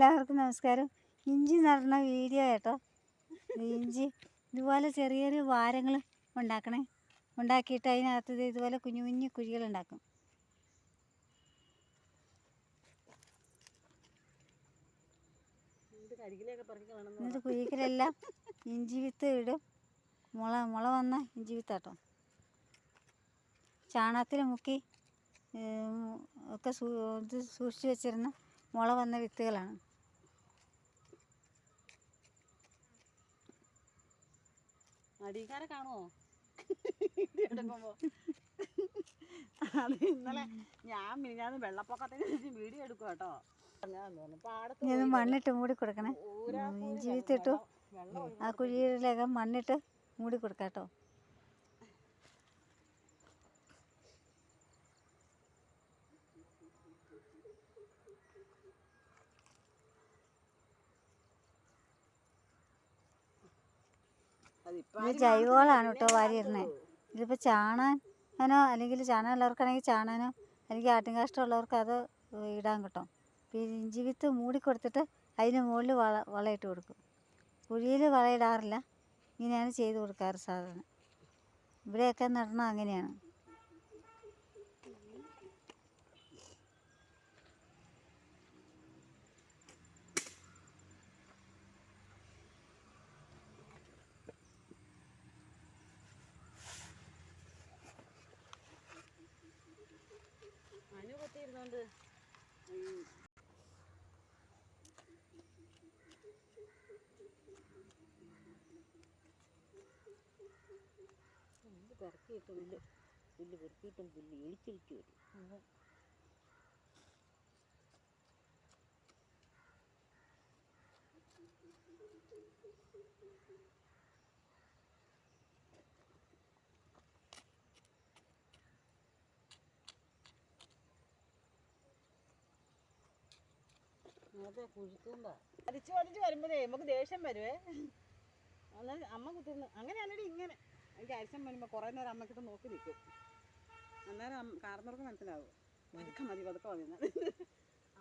എല്ലാവർക്കും നമസ്കാരം. ഇഞ്ചി നടണ വീഡിയോ കേട്ടോ. ഇഞ്ചി ഇതുപോലെ ചെറിയ ചെറിയ വാരങ്ങൾ ഉണ്ടാക്കണേ. ഉണ്ടാക്കിയിട്ട് അതിനകത്ത് ഇതുപോലെ കുഞ്ഞു കുഞ്ഞു കുഴികൾ ഉണ്ടാക്കും. എന്നിട്ട് കുഴിക്കലെല്ലാം ഇഞ്ചി വിത്ത് ഇടും. മുള മുള വന്ന ഇഞ്ചി വിത്താട്ടോ ചാണകത്തിൽ മുക്കി ഒക്കെ സൂ ഇത് സൂക്ഷിച്ച് വെച്ചിരുന്ന മുള വന്ന വിത്തുകളാണ്. അടിക്കാരെ കാണുമോ എടുക്കുമ്പോ അത് ഇന്നലെ ഞാൻ മിനിഞ്ഞാന്ന് വെള്ളപ്പൊക്കത്തിന് വീഡിയോ എടുക്കും കേട്ടോ. ഞാൻ മണ്ണിട്ട് മൂടി കൊടുക്കണേ. ജീവിച്ചിട്ടു ആ കുഴിയിലൊക്കെ മണ്ണിട്ട് മൂടി കൊടുക്കാം കേട്ടോ അതിപ്പോ ഇത് ജൈവവളമാണ് കേട്ടോ വാരി ഇടണേ ഇതിപ്പോൾ ചാണാനോ അല്ലെങ്കിൽ ചാണകം ഉള്ളവർക്കാണെങ്കിൽ ചാണാനോ അല്ലെങ്കിൽ ആട്ടിൻകാഷ്ടം ഉള്ളവർക്ക് അത് ഇടാൻ കിട്ടും. പിന്നെ ഇഞ്ചി വിത്ത് മൂടി കൊടുത്തിട്ട് അതിന് മുകളിൽ വള വളയിട്ട് കൊടുക്കും. കുഴിയിൽ വളയിടാറില്ല. ഇങ്ങനെയാണ് ചെയ്ത് കൊടുക്കാറ് സാധാരണ. ഇവിടെയൊക്കെ നടണം അങ്ങനെയാണ്. മനു കുത്തിയിരുന്നോണ്ട് ഉം. പുല്ല് പെറുക്കിയിട്ട് പുല്ല് പുല്ല് പെറുക്കിയിട്ടും പുല്ല് വരും Thank കുഴിക്കുമ്പോ വലിച്ചു വലിച്ചു വരുമ്പോഴേ നമുക്ക് ദേഷ്യം വരുവേ. അന്നേരം അമ്മ കുത്തിരുന്ന് അങ്ങനെയാണെങ്കിൽ ഇങ്ങനെ. എനിക്ക് അരിശം വരുമ്പോൾ കുറേ നേരം അമ്മക്കിട്ട് നോക്കി നിൽക്കും. അന്നേരം കാർന്നവർക്ക് മനസ്സിലാവും. പതുക്കെ മതി പതുക്കെ മതി.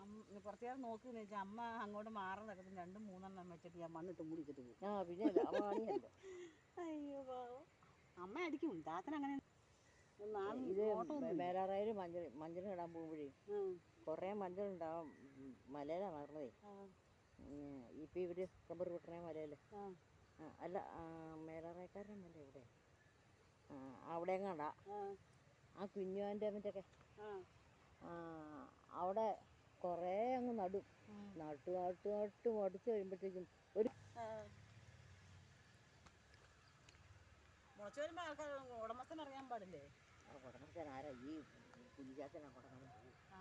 അമ്മ കുറച്ച് നേരം നോക്കി എന്ന് വെച്ചാൽ അമ്മ അങ്ങോട്ട് മാറി നടക്കും രണ്ടും മൂന്നെണ്ണം വെച്ചിട്ട് ഞാൻ മണ്ണിട്ട് മൂടിച്ചിട്ട് പോകും. ആ പിന്നെ അയ്യോ പാവം. അമ്മ അടിക്കും. താത്തൻ അങ്ങനെ. മേലാറായിൽ മഞ്ഞൾ മഞ്ഞൾ ഇടാൻ പോകുമ്പോഴേ. കുറേ മഞ്ഞൾ ഉണ്ടാവും. മലയിലാണ് വളർന്നതേ. ഇപ്പം ഇവർ റബ്ബർ വെട്ടണ മലയിൽ. അല്ല മേലാറായക്കാരുടെ മല ഇവിടെ ആ, അവിടെ എങ്ങാണ്ടാ? ആ, കുഞ്ഞുവാന്റെ മറ്റൊക്കെ. അവിടെ കുറേ അങ്ങ് നടും. നാട്ടു നട്ടു നട്ടു മടുത്ത് കഴിയുമ്പോഴത്തേക്കും ഒരു. മുളച്ച് ആൾക്കാർ ഉടമസ്ഥൻ അറിയാൻ പാടില്ലേ? ഉടമസ്ഥൻ ആരാ? ഈ കുഞ്ഞാച്ചനാ കൊടക്കണം ആ.